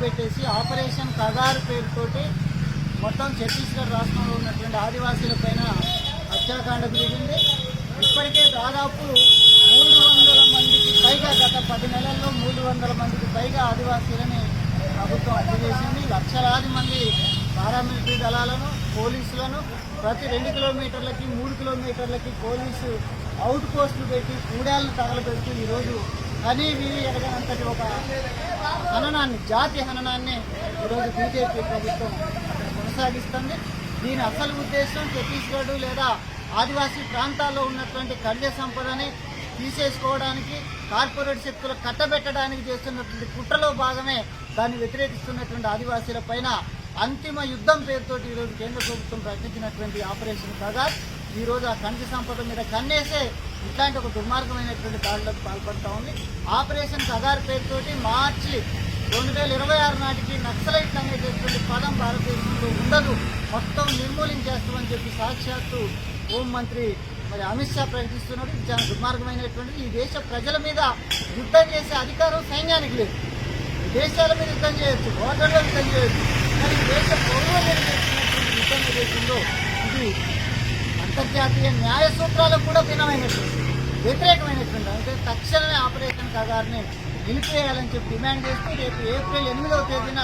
పెట్టేసి ఆపరేషన్ కగారు పేరుతోటి మొత్తం ఛత్తీస్గఢ్ రాష్ట్రంలో ఉన్నటువంటి ఆదివాసీల పైన హత్యాకాండ జరిగింది. ఇప్పటికే దాదాపు మూడు వందల మందికి పైగా గత పది నెలల్లో మూడు వందల మందికి పైగా ఆదివాసీలని ప్రభుత్వం హత్య చేసింది లక్షలాది మంది పారామిలిటరీ దళాలను పోలీసులను ప్రతి రెండు కిలోమీటర్లకి మూడు కిలోమీటర్లకి పోలీసు అవుట్ పోస్టులు పెట్టి కూడాలను తగలబెడుతూ ఈరోజు అని వీరి ఎరగనంతటి ఒక హననాన్ని జాతి హననాన్ని ఈరోజు బీజేపీ ప్రభుత్వం కొనసాగిస్తుంది. దీని అసలు ఉద్దేశం ఛత్తీస్గఢ్ లేదా ఆదివాసీ ప్రాంతాల్లో ఉన్నటువంటి ఖనిజ సంపదని తీసేసుకోవడానికి కార్పొరేట్ శక్తులు కట్టబెట్టడానికి చేస్తున్నటువంటి కుట్రలో భాగమే దాన్ని వ్యతిరేకిస్తున్నటువంటి ఆదివాసీల పైన అంతిమ యుద్ధం పేరుతోటి ఈరోజు కేంద్ర ప్రభుత్వం ప్రకటించినటువంటి ఆపరేషన్ కగార్ ఈరోజు ఆ ఖనిజ సంపద మీద కన్నేసే ఇట్లాంటి ఒక దుర్మార్గమైనటువంటి దాడులకు పాల్పడతా ఉంది. ఆపరేషన్ కగార్ పేరుతోటి మార్చి రెండు వేల ఇరవై ఆరు నాటికి నక్సలైట్ అనేటటువంటి పదం భారతదేశంలో ఉండదు. మొత్తం నిర్మూలించేస్తామని చెప్పి సాక్షాత్తు హోంమంత్రి మరి అమిత్ షా ప్రకటిస్తున్నాడు. ఇది చాలా దుర్మార్గమైనటువంటిది. ఈ దేశ ప్రజల మీద యుద్ధం చేసే అధికారం సైన్యానికి లేదు. దేశాల మీద యుద్ధం చేయొచ్చు. బోర్డర్లో యుద్ధం చేయొచ్చు. కానీ దేశ పౌరుల మీద చేస్తున్నటువంటి యుద్ధం ఏదైతుందో ఇది అంతర్జాతీయ న్యాయ సూత్రాలకు కూడా భిన్నమైనటువంటి వ్యతిరేకమైనటువంటి అంటే తక్షణమే ఆపరేషన్ కగారిని నిలిపివేయాలని చెప్పి డిమాండ్ చేస్తూ రేపు ఏప్రిల్ ఎనిమిదవ తేదీన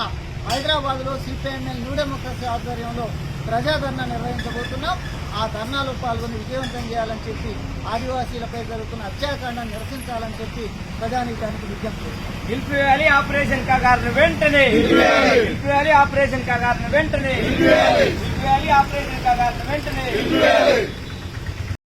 హైదరాబాద్లో సిపిఎంఎల్ న్యూ డెమోక్రసీ ఆధ్వర్యంలో ప్రజాధర్నా నిర్వహించబోతున్నాం. ఆ ధర్నాలో పాల్గొని విజయవంతం చేయాలని చెప్పి ఆదివాసీలపై జరుగుతున్న అత్యాచారాన్ని నిరసించాలని చెప్పి ప్రజానీకానికి విజ్ఞప్తి. నిలిపివేయాలి ఆపరేషన్ కగారును వెంటనే. నిలిపివేయాలి. ఆపరేషన్ కగారును వెంటనే. నిలిపివేయాలి ఆపరేషన్ కగారును వెంటనే.